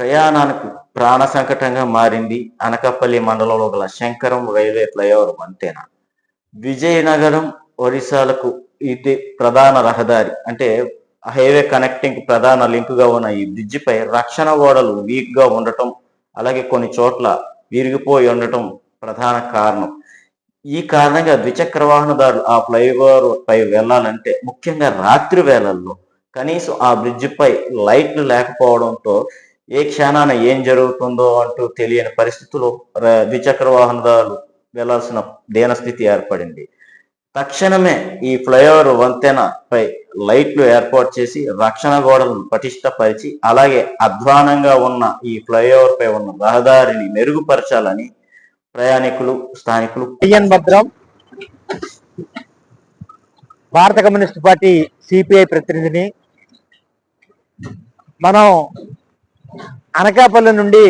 ప్రయాణానికి ప్రాణ సంకటంగా మారింది అనకాపల్లి మండలంలో గల శంకరం రైల్వే ఫ్లైఓవర్ వంతెన విజయనగరం ఒరిస్సాలకు ఇది ప్రధాన రహదారి. అంటే హైవే కనెక్టింగ్ ప్రధాన లింక్గా ఉన్న ఈ బ్రిడ్జి పై రక్షణ ఓడలు వీక్గా ఉండటం అలాగే కొన్ని చోట్ల విరిగిపోయి ఉండటం ప్రధాన కారణం. ఈ కారణంగా ద్విచక్ర వాహనదారులు ఆ ఫ్లైఓవర్ పై వెళ్ళాలంటే ముఖ్యంగా రాత్రి వేళల్లో కనీసం ఆ బ్రిడ్జి పై లైట్లు లేకపోవడంతో ఏ క్షణాన ఏం జరుగుతుందో అంటూ తెలియని పరిస్థితుల్లో ద్విచక్ర వాహనదారులు వెళ్ళాల్సిన దేనస్థితి ఏర్పడింది. తక్షణమే ఈ ఫ్లైఓవర్ వంతెన పై లైట్లు ఏర్పాటు చేసి రక్షణ గోడలను పటిష్టపరిచి అలాగే అధ్వానంగా ఉన్న ఈ ఫ్లైఓవర్ పై ఉన్న రహదారిని మెరుగుపరచాలని ప్రయాణికులు స్థానికులు భద్రం భారత కమ్యూనిస్ట్ పార్టీ సిపిఐ ప్రతినిధిని మనం అనకాపల్లి నుండి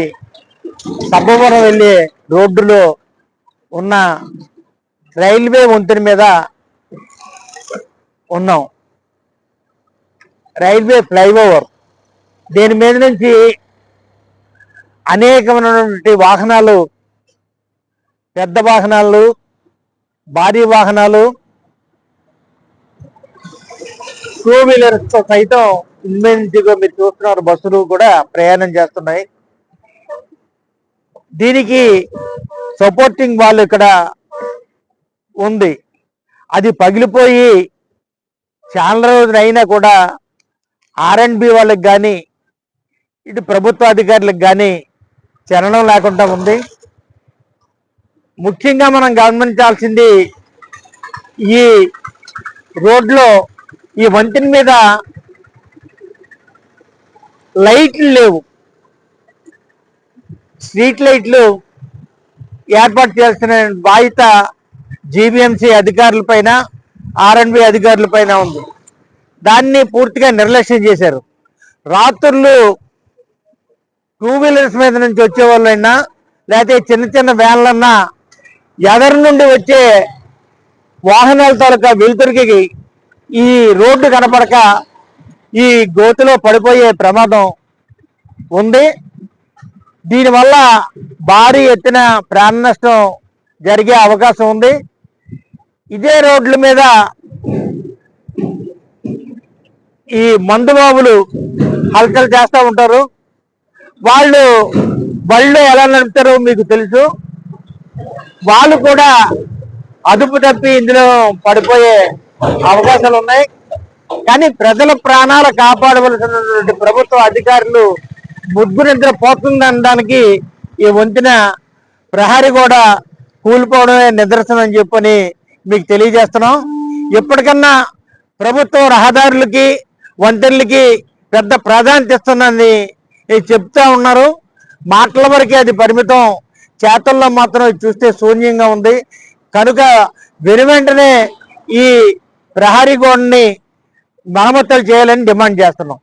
సబ్బవరం వెళ్ళే రోడ్డులో ఉన్న రైల్వే వంతెన మీద ఉన్నాం. Railway flyover. దీని మీద నుంచి అనేకమైనటువంటి వాహనాలు పెద్ద వాహనాలు భారీ వాహనాలు టూ వీలర్స్తో సైతం ఇన్వెంటివ్గా మీరు చూస్తున్నారు. బస్సులు కూడా ప్రయాణం చేస్తున్నాయి. దీనికి సపోర్టింగ్ వాళ్ళు ఇక్కడ ఉంది. అది పగిలిపోయి చాలా రోజులైనా కూడా ఆర్ అండ్ బి వాళ్ళకి కానీ ఇటు ప్రభుత్వ అధికారులకు కానీ చలనం లేకుండా ఉంది. ముఖ్యంగా మనం గమనించాల్సింది ఈ రోడ్లో ఈ వంతెన మీద లైట్లు లేవు. స్ట్రీట్ లైట్లు ఏర్పాటు చేయాల్సిన బాధ్యత జీబీఎంసీ అధికారులపైన ఆర్ఎన్బి అధికారులపైన ఉంది. దాన్ని పూర్తిగా నిర్లక్ష్యం చేశారు. రాత్రులు టూ వీలర్స్ మీద నుంచి వచ్చే వాళ్ళైనా లేకపోతే చిన్న చిన్న వ్యాన్లన్నా ఎదరి నుండి వచ్చే వాహనాల తాలూకా వెలుతురికి ఈ రోడ్డు కనపడక ఈ గోతిలో పడిపోయే ప్రమాదం ఉంది. దీనివల్ల భారీ ఎత్తున ప్రాణ నష్టం జరిగే అవకాశం ఉంది. ఇదే రోడ్ల మీద ఈ మందు బాబులు హల్చల్ చేస్తూ ఉంటారు. వాళ్ళు బళ్ళు ఎలా నడుపుతారో మీకు తెలుసు. వాళ్ళు కూడా అదుపు తప్పి ఇందులో పడిపోయే అవకాశాలు ఉన్నాయి కానీ ప్రజల ప్రాణాలు కాపాడవలసినటువంటి ప్రభుత్వ అధికారులు ముగ్గు నిద్ర పోతుందనడానికి ఈ వంతెన ప్రహరీ కూడా కూలిపోవడమే నిదర్శనం అని చెప్పని మీకు తెలియజేస్తున్నాం. ఎప్పటికన్నా ప్రభుత్వం రహదారులకి వంతెనలకి పెద్ద ప్రాధాన్యత ఇస్తుందని చెప్తా ఉన్నారు. మాటల వరకే అది పరిమితం. చేతల్లో మాత్రం చూస్తే శూన్యంగా ఉంది. కనుక వెను వెంటనే ఈ ప్రహరీ గోడని మరమ్మతులు చేయాలని డిమాండ్ చేస్తున్నాం.